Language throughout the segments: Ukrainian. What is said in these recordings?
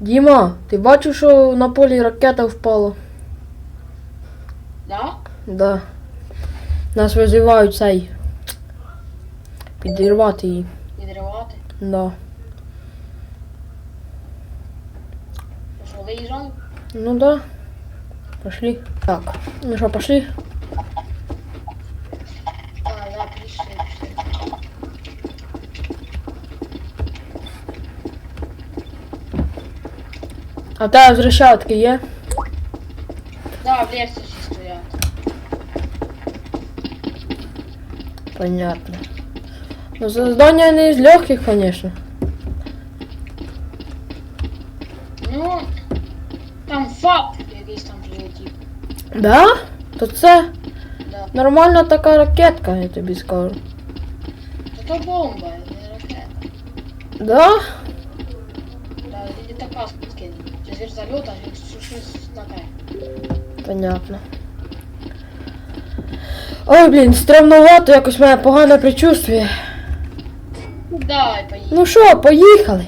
Діма, ти бачив, що на полі ракета впала? Да? Да. Нас визивають цей. Підірвати її. Відривати. Да. Що, виїжджали? Ну да. Пошли. Так. Ну що, пошли? А в тебе взращатки є? Да, в лісі всі стоять. Понятно. Ну, завдання не з легких, конечно. Ну, там факт якийсь там прилетів. Да? То це Да. нормальна така ракетка, я тобі скажу. Та то бомба, не ракета. Да? Да, і така таке. Понятно. Ой, блін, стремновато, якось мене погане предчувствие. Ну, давай, поїдемо. Ну що, поїхали.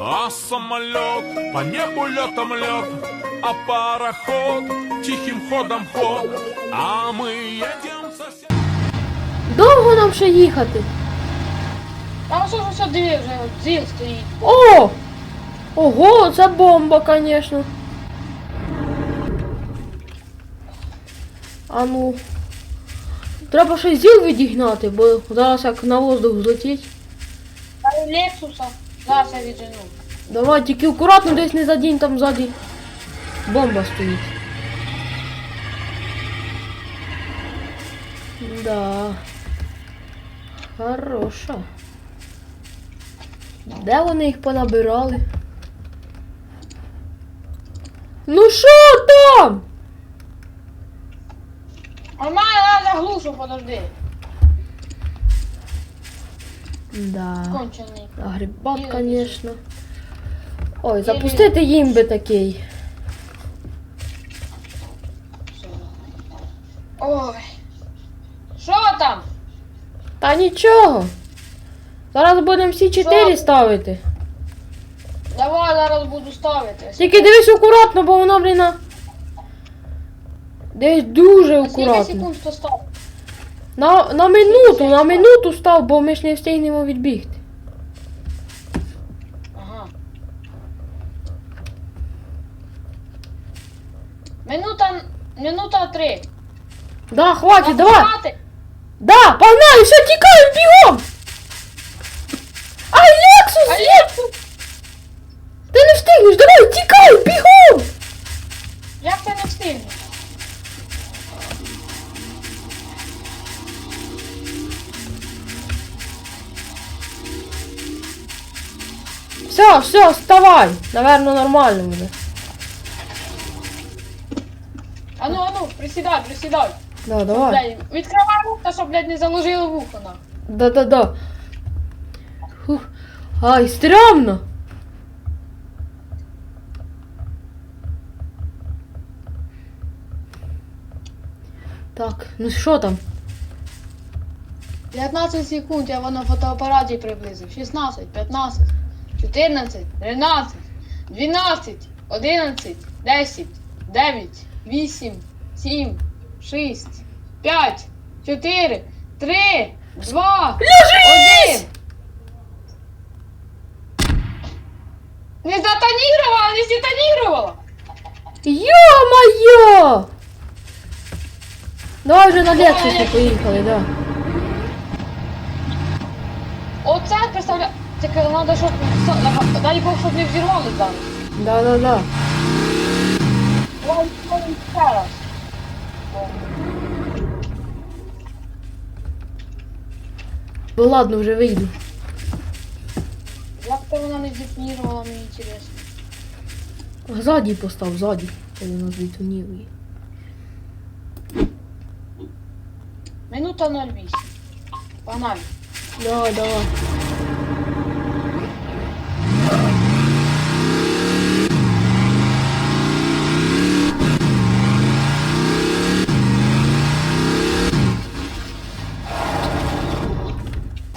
А самолет по небу летом лет, а пароход тихим ходом ход, а мы едем. Довго нам ще їхати? Там ж все диви вже, зіл стоїть. О! Ого, це бомба, конечно. А ну. Треба ще зіл відігнати, бо зараз як на воздух злетіть. Та й Лексуса. Зараз я віджену. Давай, тільки акуратно десь не задінь, там ззаді бомба стоїть. Да. Хороша. Де вони їх понабирали? Ну що там? Нормально, я заглушу, подожди. Да. Кончений. Агрібат, Ні, конечно. Ой, запустити їм би такий. Все. Ой. Що там? Та нічого. Зараз будемо всі чотири ставити. Давай зараз буду ставити. Тільки дивись акуратно, бо вона, блін. Дивись дуже акуратно. секунд то став? На, на минуту, на минуту став, бо ми ж не встигнемо відбігти. Ага. Минута, минута три. Да, хватить, давай. Да, погнали, все, тікаємо, бігом! Ай, Лексус, А є! як, Ти не встигнеш, давай, тікай, бігом! як це не встигне? Все, все, вставай. Наверно, нормально буде. Ану, ану, присідай, присідай. Да, давай. Блядь, відкривай вуха, щоб, блядь, не заложили вухо на. Да-да-да. Фух. Ай, стрьомно. Так, ну що там? 15 секунд я воно фотоапараті приблизив. 16, 15, 14, 13, 12, 11, 10, 9, 8, 7, 6, 5, 4, 3, 2, 1. Не затонірувала, не затонірувала. Ё-моё! Давай вже на Лексусі поїхали, да. Оце представляю. Тільки треба, щоб дай Бог, щоб не взірвали зараз. Да-да-да. Спробуй ще раз. Ну ладно, вже вийду. Як то вона не здетонірувала, мені інтересно. Ззаді постав, ззаді. Коли нас відтоніли. Минута 08. Погнали. Давай, давай.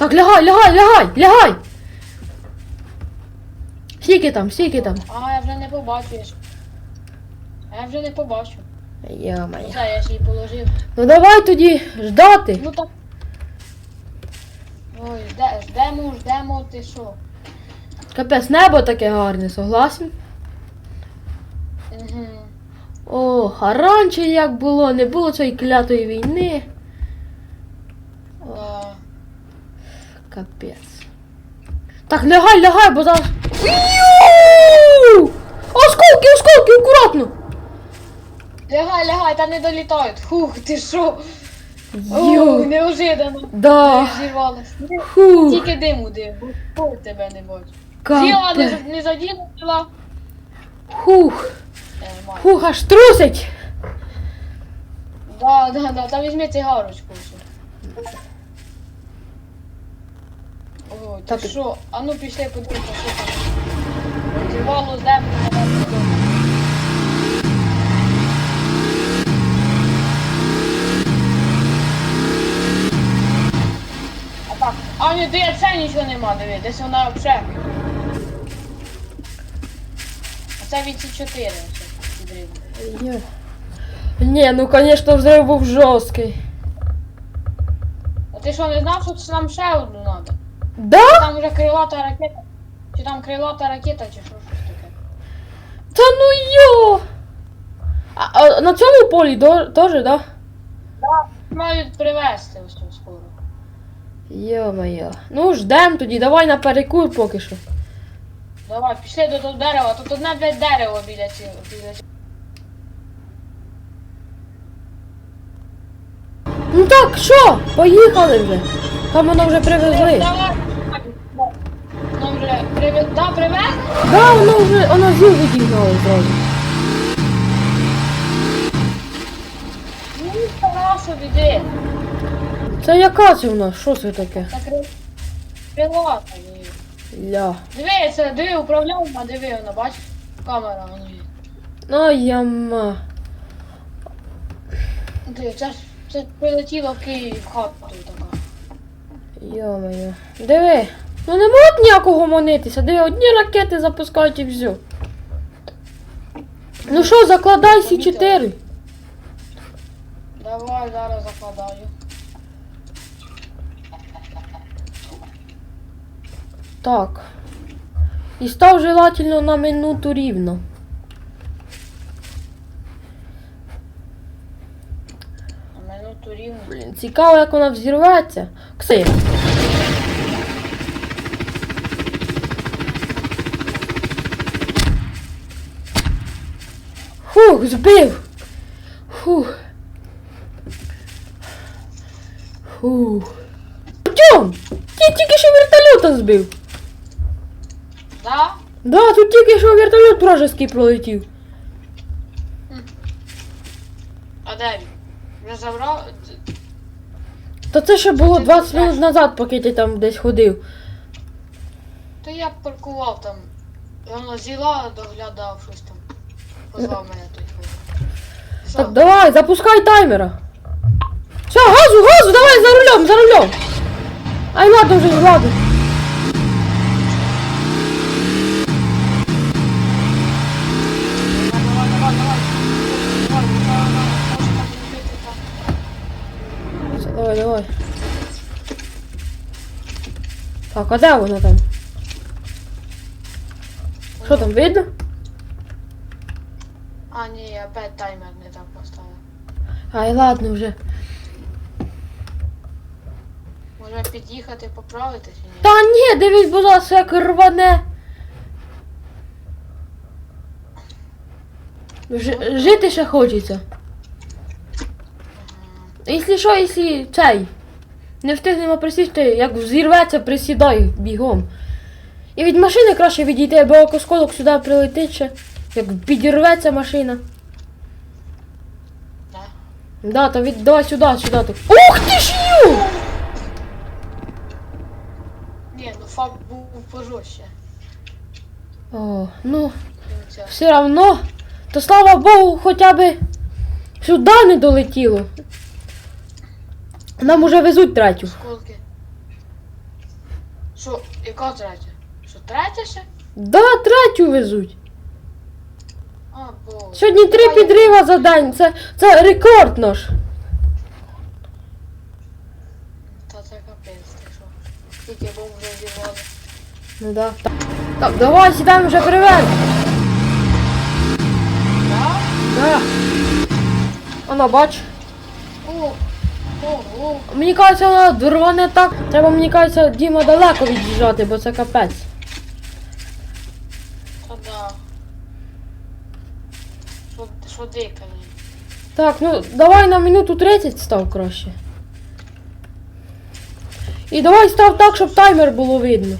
Так, лягай, лягай, лягай, лягай! Скільки там, скільки там? А, я вже не побачу. я ж- А я вже не побачу. Йо-моє. Все, я ж її положив. Ну давай тоді ждати. Ну так. Ой, жде, ждемо, ждемо, ти що? Капець, небо таке гарне, согласен? Угу. О, а раніше як було, не було цієї клятої війни. Да. Капець. Так, лягай, лягай, бо зараз. Осколки, осколки, акуратно! Лягай, лягай, та не долітають. Фух, ти що? Йо! Ой, неожиданно. Да. Зірвалась. Фу, Тільки диму дим, бо тебе не бачу. Зіла не, не заділа. Фух, фух, аж трусить. Да, да, да, та візьми цигарочку. Ой, Так. так що? А ну пішли подивимося, що там. Зірвало землю, давай додому. А так, а ні, де це нічого нема, диви, десь вона вже. А це від ці 4 ось підрив. Йо. Ні, ну звісно, взрив був жорсткий. А ти що, не знав, що це нам ще одну треба? Да? Там вже крилата ракета. Чи там крилата ракета, чи що щось таке. Та ну йо! А, а на цьому полі до- теж, да? Мають привезти ось тут скоро. Йо-моє. Ну, ждем тоді, давай на перекур поки що. Давай, пішли до того дерева, тут одне блядь, дерево біля цього. Біля цього. Ну так, що? Поїхали вже. Там воно вже привезли. Нам вже привез. Да, привез? Да, воно вже, воно зіл відігнало зразу. Ну, стара собі, де? Це яка це в нас? Що це таке? Це кри... крилата. Ля. Диви, це диви, управляємо, диви, вона, бачиш? Камера, воно є. Ну яма. Диви, це ж це прилетіло в Київ в хату така. Йо-моє. Диви. Ну не можуть ніякого монитися. Диви, одні ракети запускають і все. Ну що, закладай сі 4 Давай, зараз закладаю. Так. І став желательно на минуту рівно. На минуту рівно. Блін, цікаво, як вона взірветься. Кси. Фух, збив. Фух. Фух. Артем, ти тільки що вертольота збив. Да? Да, тут тільки що вертольот вражеский пролетів. А де він? Вже забрав? Та це ще було Ти 20 знаєш. минут назад, поки ти там десь ходив. То я паркував там. Воно зіла, доглядав щось там. Позвав мене тут. Так, давай, запускай таймера. Все, газу, газу, давай за рулем, за рулем. Ай, ладно вже, ладно. Давай, давай. Так, а де вона там? Що там, видно? А, ні, я опять таймер не так поставив. Ай, ладно вже. Може під'їхати, поправити чи ні? Та ні, дивись, будь ласка, як рване. Ж- жити ще хочеться. Якщо що, якщо цей не встигнемо присісти, як взірветься, присідай бігом. І від машини краще відійти, бо осколок сюди прилетить ще, як підірветься машина. Да. То від давай сюди, сюди. Так. Ух ти ж ю! Ні, ну факт був пожорстче. О, ну, це. все равно. То слава Богу, хоча б сюди не долетіло. Нам уже везуть третю. Осколки. Що, яка третя? Що, третя ще? Да, третю везуть. А, бо. Сьогодні три Давай, підрива за день. Це, це рекорд наш. Та це капець, ти що. Скільки бомб вже зірвали. Ну да. Так, давай сідаємо вже привет. Да? Да. Воно бач. Мені кажеться, вона дурване так. Треба, мені кажеться, Діма далеко від'їжджати, бо це капець. Та да. Дикає? Так, ну давай на минуту 30 став краще. І давай став так, щоб таймер було видно.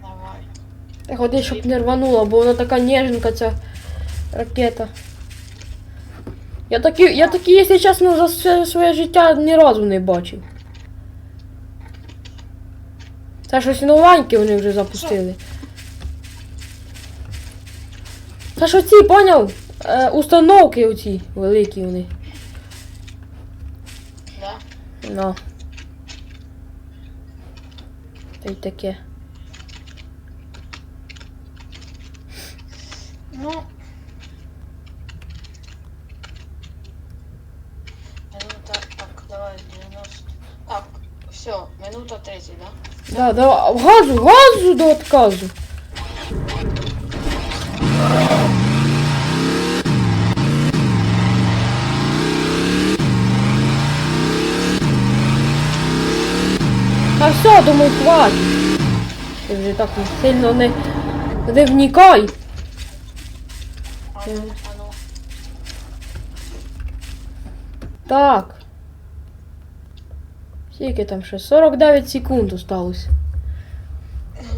Давай. Ходи, щоб не рвануло, бо вона така ніженька ця ракета. Я такі, я такі, якщо чесно, за все своє життя ні разу не бачив. Це щось новеньке вони вже запустили. Це ж оці, поняв? Е, установки оці великі вони. Да? Ну. Та й таке. Ну. Минута, так, давай 90. Так, все, 30, да? Да, да, газу, газу до отказу. Та все, думаю, хватить. Ти вже так сильно не, не вникай. А ну, а ну. Так. Скільки там ще? 49 секунд осталось.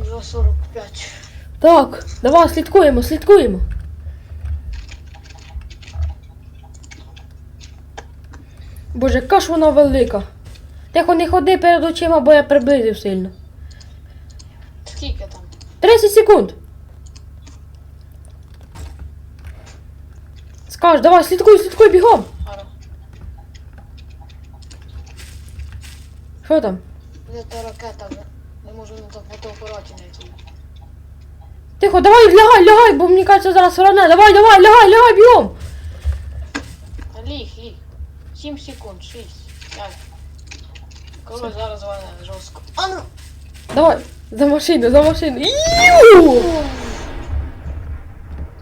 Вже 45. Так, давай слідкуємо, слідкуємо. Боже, яка ж вона велика. Тихо не ходи перед очима, бо я приблизив сильно. Скільки там? 30 секунд. Скаж, давай, слідкуй, слідкуй, бігом. Що там? Де та ракета? Не- можу на то фотоапараті знайти. Тихо, давай, лягай, лягай, бо мені кажеться зараз ране. Давай, давай, лягай, лягай. Та ліг, ліг. 7 секунд, 6, 5. Коли зараз вона жорстко. А ну! Давай, за машину, за машину. Ю!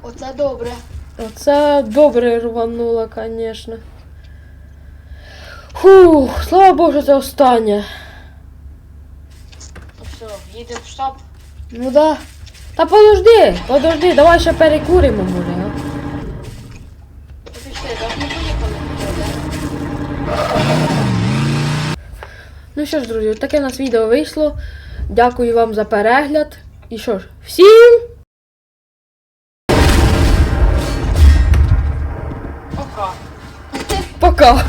Оце добре. Оце добре рвануло, звісно. Фух, слава Богу, це останнє. Ну все, їдемо в штаб. Ну да. Та подожди, подожди, давай ще перекуримо, може, а? Пішли, так ми поїхали. Ну що ж, друзі, таке у нас відео вийшло. Дякую вам за перегляд. І що ж, всім Пока. пока!